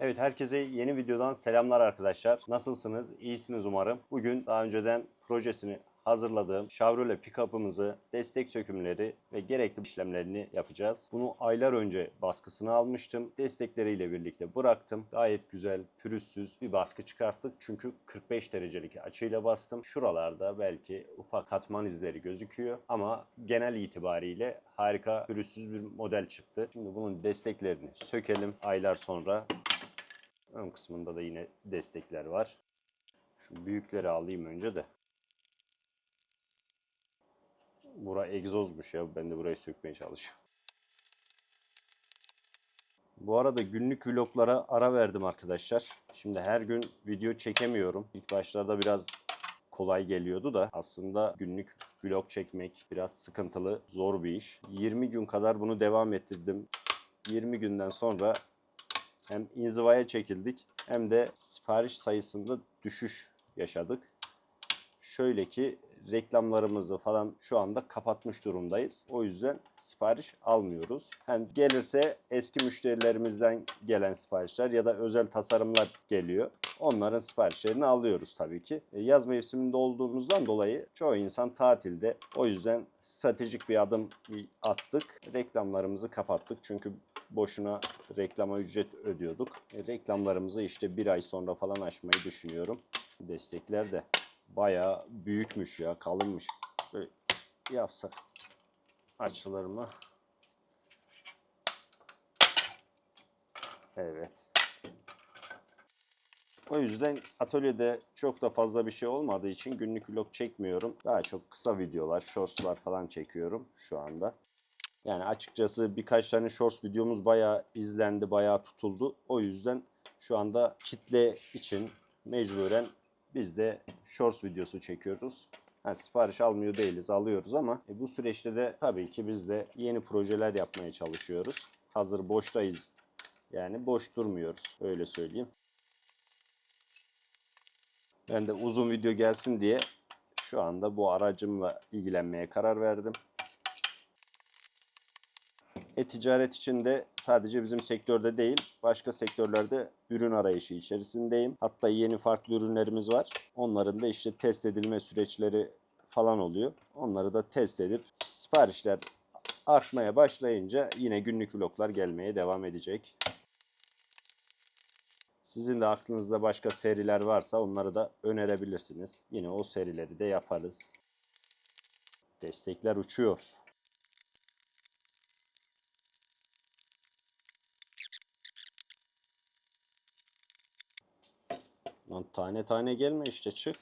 Evet herkese yeni videodan selamlar arkadaşlar. Nasılsınız? İyisiniz umarım. Bugün daha önceden projesini hazırladığım Chevrolet pick-up'ımızı, destek sökümleri ve gerekli işlemlerini yapacağız. Bunu aylar önce baskısını almıştım. Destekleriyle birlikte bıraktım. Gayet güzel, pürüzsüz bir baskı çıkarttık. Çünkü 45 derecelik açıyla bastım. Şuralarda belki ufak katman izleri gözüküyor. Ama genel itibariyle harika, pürüzsüz bir model çıktı. Şimdi bunun desteklerini sökelim. Aylar sonra Ön kısmında da yine destekler var. Şu büyükleri alayım önce de. Bura egzozmuş ya. Ben de burayı sökmeye çalışıyorum. Bu arada günlük vloglara ara verdim arkadaşlar. Şimdi her gün video çekemiyorum. İlk başlarda biraz kolay geliyordu da aslında günlük vlog çekmek biraz sıkıntılı, zor bir iş. 20 gün kadar bunu devam ettirdim. 20 günden sonra hem inzivaya çekildik hem de sipariş sayısında düşüş yaşadık. Şöyle ki reklamlarımızı falan şu anda kapatmış durumdayız. O yüzden sipariş almıyoruz. Yani gelirse eski müşterilerimizden gelen siparişler ya da özel tasarımlar geliyor. Onların siparişlerini alıyoruz tabii ki. E, Yaz mevsiminde olduğumuzdan dolayı çoğu insan tatilde. O yüzden stratejik bir adım attık. Reklamlarımızı kapattık. Çünkü boşuna reklama ücret ödüyorduk. E, reklamlarımızı işte bir ay sonra falan açmayı düşünüyorum. Destekler de bayağı büyükmüş ya, kalınmış. Böyle yapsak açılır mı? Evet. O yüzden atölyede çok da fazla bir şey olmadığı için günlük vlog çekmiyorum. Daha çok kısa videolar, shortslar falan çekiyorum şu anda. Yani açıkçası birkaç tane shorts videomuz bayağı izlendi, bayağı tutuldu. O yüzden şu anda kitle için mecburen biz de shorts videosu çekiyoruz. Ha, sipariş almıyor değiliz, alıyoruz ama e, bu süreçte de tabii ki biz de yeni projeler yapmaya çalışıyoruz. Hazır boştayız. Yani boş durmuyoruz. Öyle söyleyeyim. Ben de uzun video gelsin diye şu anda bu aracımla ilgilenmeye karar verdim. E-ticaret için de sadece bizim sektörde değil, başka sektörlerde ürün arayışı içerisindeyim. Hatta yeni farklı ürünlerimiz var. Onların da işte test edilme süreçleri falan oluyor. Onları da test edip siparişler artmaya başlayınca yine günlük vloglar gelmeye devam edecek. Sizin de aklınızda başka seriler varsa onları da önerebilirsiniz. Yine o serileri de yaparız. Destekler uçuyor. Lan tane tane gelme işte çık.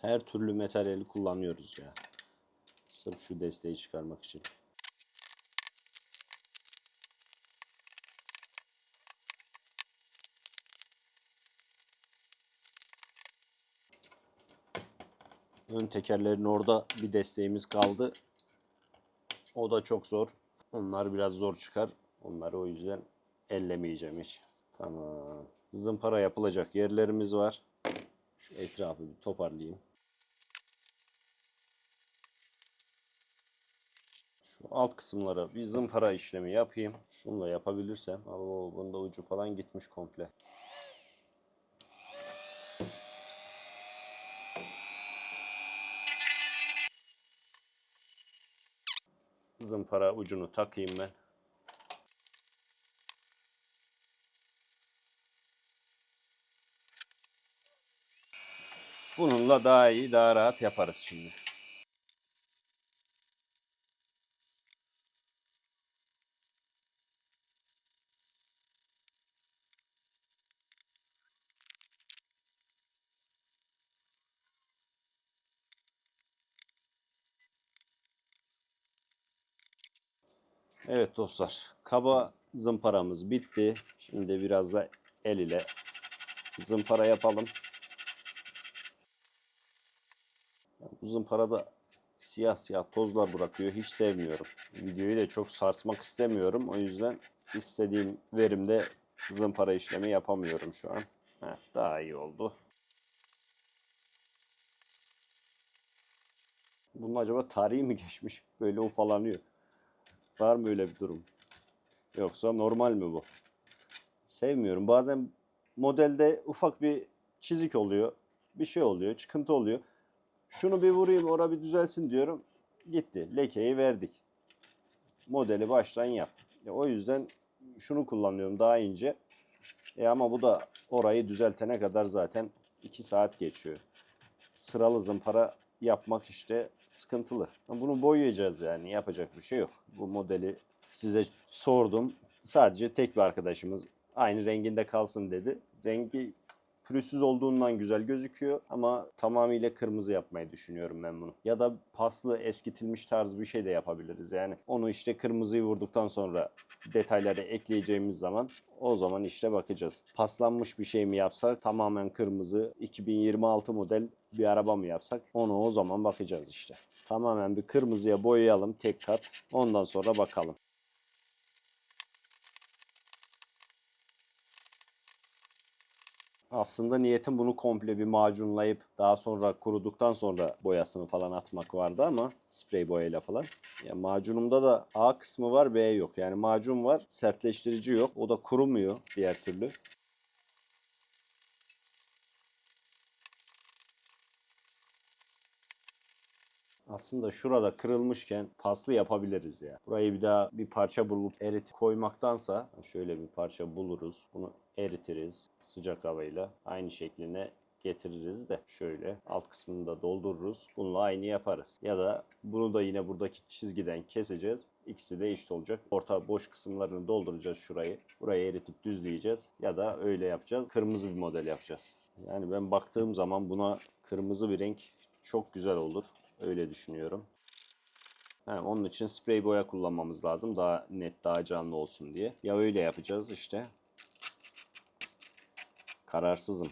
Her türlü materyali kullanıyoruz ya. Sırf şu desteği çıkarmak için. Ön tekerlerin orada bir desteğimiz kaldı. O da çok zor. Onlar biraz zor çıkar. Onları o yüzden ellemeyeceğim hiç. Tamam. Zımpara yapılacak yerlerimiz var. Şu etrafı bir toparlayayım. Şu alt kısımlara bir zımpara işlemi yapayım. Şunu da yapabilirsem. Oo, bunda ucu falan gitmiş komple. Zımpara ucunu takayım ben. Bununla daha iyi, daha rahat yaparız şimdi. Evet dostlar, kaba zımparamız bitti. Şimdi biraz da el ile zımpara yapalım. Bu zımparada siyah siyah tozlar bırakıyor. Hiç sevmiyorum. Videoyu da çok sarsmak istemiyorum. O yüzden istediğim verimde zımpara işlemi yapamıyorum şu an. Heh, daha iyi oldu. Bunun acaba tarihi mi geçmiş? Böyle ufalanıyor. Var mı öyle bir durum? Yoksa normal mi bu? Sevmiyorum. Bazen modelde ufak bir çizik oluyor. Bir şey oluyor. Çıkıntı oluyor. Şunu bir vurayım ora bir düzelsin diyorum. Gitti. Lekeyi verdik. Modeli baştan yap. E, o yüzden şunu kullanıyorum daha ince. E ama bu da orayı düzeltene kadar zaten 2 saat geçiyor. Sıralı zımpara yapmak işte sıkıntılı. Bunu boyayacağız yani yapacak bir şey yok. Bu modeli size sordum. Sadece tek bir arkadaşımız aynı renginde kalsın dedi. Rengi pürüzsüz olduğundan güzel gözüküyor ama tamamıyla kırmızı yapmayı düşünüyorum ben bunu. Ya da paslı eskitilmiş tarz bir şey de yapabiliriz yani. Onu işte kırmızıyı vurduktan sonra detayları ekleyeceğimiz zaman o zaman işte bakacağız. Paslanmış bir şey mi yapsak tamamen kırmızı 2026 model bir araba mı yapsak onu o zaman bakacağız işte. Tamamen bir kırmızıya boyayalım tek kat ondan sonra bakalım. Aslında niyetim bunu komple bir macunlayıp daha sonra kuruduktan sonra boyasını falan atmak vardı ama sprey boyayla falan. Ya macunumda da A kısmı var B yok. Yani macun var sertleştirici yok. O da kurumuyor diğer türlü. Aslında şurada kırılmışken paslı yapabiliriz ya. Burayı bir daha bir parça bulup erit koymaktansa şöyle bir parça buluruz. Bunu eritiriz sıcak havayla. Aynı şekline getiririz de şöyle alt kısmını da doldururuz. Bununla aynı yaparız. Ya da bunu da yine buradaki çizgiden keseceğiz. İkisi de eşit olacak. Orta boş kısımlarını dolduracağız şurayı. Burayı eritip düzleyeceğiz. Ya da öyle yapacağız. Kırmızı bir model yapacağız. Yani ben baktığım zaman buna kırmızı bir renk çok güzel olur. Öyle düşünüyorum. Ha, onun için sprey boya kullanmamız lazım. Daha net, daha canlı olsun diye. Ya öyle yapacağız işte. Kararsızım.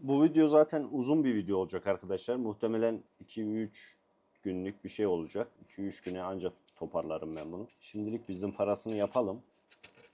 Bu video zaten uzun bir video olacak arkadaşlar. Muhtemelen 2-3 günlük bir şey olacak. 2-3 güne ancak toparlarım ben bunu. Şimdilik bizim parasını yapalım.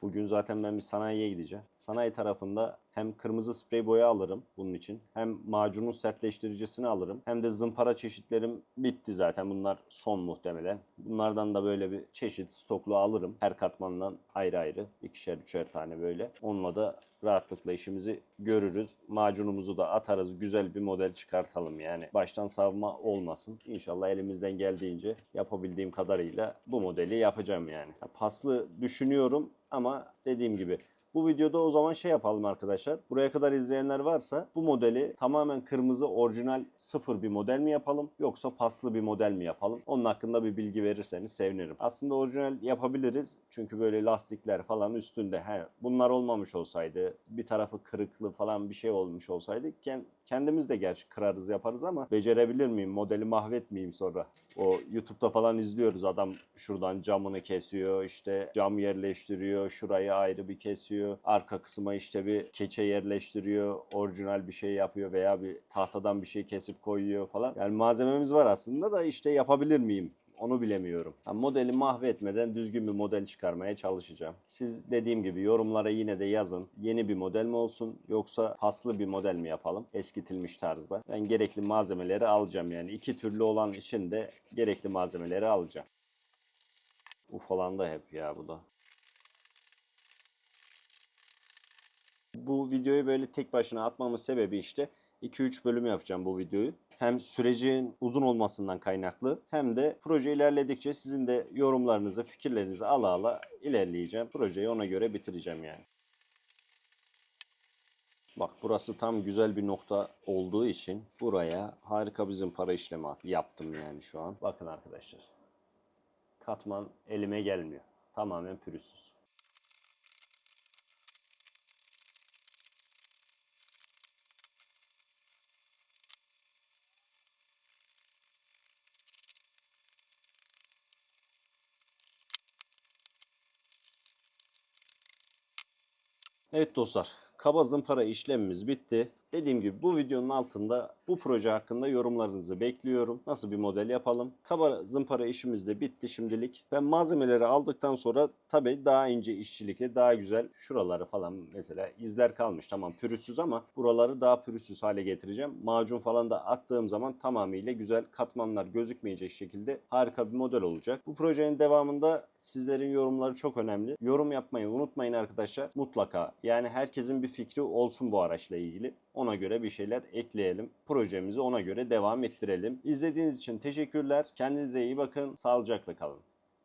Bugün zaten ben bir sanayiye gideceğim. Sanayi tarafında hem kırmızı sprey boya alırım bunun için. Hem macunun sertleştiricisini alırım. Hem de zımpara çeşitlerim bitti zaten. Bunlar son muhtemelen. Bunlardan da böyle bir çeşit stoklu alırım. Her katmandan ayrı ayrı. ikişer üçer tane böyle. Onunla da rahatlıkla işimizi görürüz. Macunumuzu da atarız. Güzel bir model çıkartalım yani. Baştan savma olmasın. İnşallah elimizden geldiğince yapabildiğim kadarıyla bu modeli yapacağım yani. Paslı düşünüyorum ama dediğim gibi bu videoda o zaman şey yapalım arkadaşlar. Buraya kadar izleyenler varsa bu modeli tamamen kırmızı orijinal sıfır bir model mi yapalım yoksa paslı bir model mi yapalım? Onun hakkında bir bilgi verirseniz sevinirim. Aslında orijinal yapabiliriz. Çünkü böyle lastikler falan üstünde. He, bunlar olmamış olsaydı bir tarafı kırıklı falan bir şey olmuş olsaydı kendimiz de gerçi kırarız yaparız ama becerebilir miyim? Modeli mahvetmeyeyim sonra. O YouTube'da falan izliyoruz adam şuradan camını kesiyor işte cam yerleştiriyor şurayı ayrı bir kesiyor arka kısma işte bir keçe yerleştiriyor orijinal bir şey yapıyor veya bir tahtadan bir şey kesip koyuyor falan yani malzememiz var aslında da işte yapabilir miyim onu bilemiyorum. Ha, modeli mahvetmeden düzgün bir model çıkarmaya çalışacağım. Siz dediğim gibi yorumlara yine de yazın. Yeni bir model mi olsun yoksa paslı bir model mi yapalım? Eskitilmiş tarzda. Ben gerekli malzemeleri alacağım yani. iki türlü olan için de gerekli malzemeleri alacağım. Ufalandı hep ya bu da. Bu videoyu böyle tek başına atmamın sebebi işte 2-3 bölüm yapacağım bu videoyu. Hem sürecin uzun olmasından kaynaklı hem de proje ilerledikçe sizin de yorumlarınızı, fikirlerinizi ala ala ilerleyeceğim. Projeyi ona göre bitireceğim yani. Bak burası tam güzel bir nokta olduğu için buraya harika bizim para işlemi yaptım yani şu an. Bakın arkadaşlar. Katman elime gelmiyor. Tamamen pürüzsüz. Evet dostlar, kaba zımpara işlemimiz bitti. Dediğim gibi bu videonun altında bu proje hakkında yorumlarınızı bekliyorum. Nasıl bir model yapalım? Kaba zımpara işimiz de bitti şimdilik. Ben malzemeleri aldıktan sonra tabii daha ince işçilikle daha güzel şuraları falan mesela izler kalmış. Tamam pürüzsüz ama buraları daha pürüzsüz hale getireceğim. Macun falan da attığım zaman tamamıyla güzel katmanlar gözükmeyecek şekilde harika bir model olacak. Bu projenin devamında sizlerin yorumları çok önemli. Yorum yapmayı unutmayın arkadaşlar. Mutlaka yani herkesin bir fikri olsun bu araçla ilgili. Ona göre bir şeyler ekleyelim. Projemizi ona göre devam ettirelim. İzlediğiniz için teşekkürler. Kendinize iyi bakın. Sağlıcakla kalın.